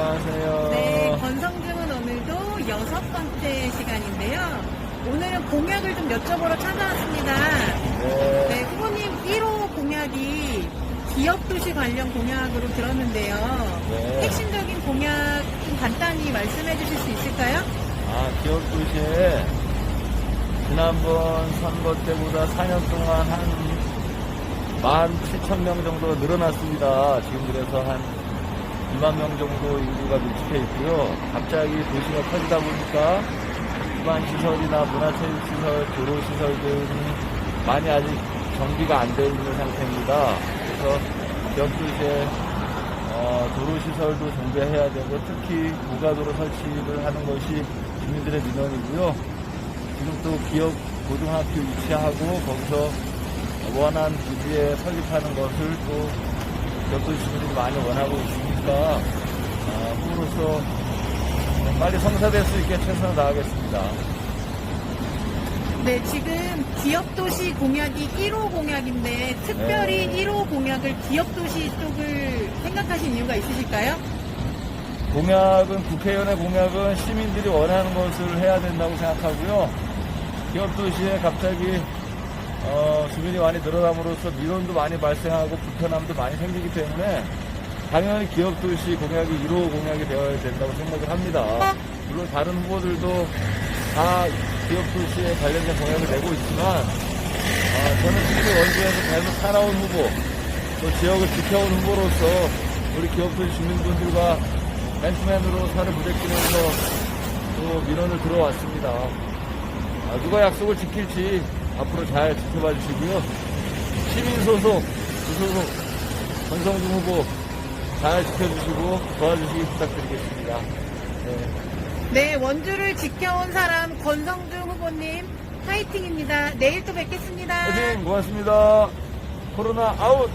안녕하세요. 네, 권성중은 오늘도 여섯 번째 시간인데요. 오늘은 공약을 좀 여쭤보러 찾아왔습니다. 네. 네, 후보님 1호 공약이 기업도시 관련 공약으로 들었는데요. 네. 핵심적인 공약 좀 간단히 말씀해 주실 수 있을까요? 아, 기업 도시에 지난번 선거 때보다 4년 동안 한 17,000명 정도 늘어났습니다. 지금 그래서 한 2만 명 정도 인구가 밀집해 있고요. 갑자기 도시가 커지다 보니까 기반 시설이나 문화체육시설, 도로시설 등이 많이 아직 정비가 안 되어 있는 상태입니다. 그래서 기업 도시에 어, 도로시설도 정비해야 되고 특히 고가도로 설치를 하는 것이 주민들의 민원이고요. 지금 또 기업 고등학교 유치하고 거기서 원한 부지에 설립하는 것을 또 주민들이 많이 원하고 있으니까 아, 후보로서 빨리 성사될 수 있게 최선을 다하겠습니다. 네, 지금 기업도시 공약이 1호 공약인데 특별히 네. 1호 공약을 기업도시 쪽을 생각하신 이유가 있으실까요? 공약은 국회의원의 공약은 시민들이 원하는 것을 해야 된다고 생각하고요. 기업 도시에 갑자기 어, 주민이 많이 늘어남으로써 민원도 많이 발생하고 불편함도 많이 생기기 때문에 당연히 기업 도시 공약이 1호 공약이 되어야 된다고 생각을 합니다. 물론 다른 후보들도 다 기업 도시에 관련된 공약을 내고 있지만 아, 저는 특히 원주에서 계속 살아온 후보 또 지역을 지켜온 후보로서 우리 기업도시 주민분들과 맨투맨으로 살을 부대끼면서 또 민원을 들어왔습니다. 아, 누가 약속을 지킬지 앞으로 잘 지켜봐 주시고요. 시민소속, 무소속, 권성중 후보 잘 지켜주시고 도와주시기 부탁드리겠습니다. 네. 네, 원주를 지켜온 사람 권성중 후보님 화이팅입니다. 내일 또 뵙겠습니다. 화이팅! 고맙습니다. 코로나 아웃!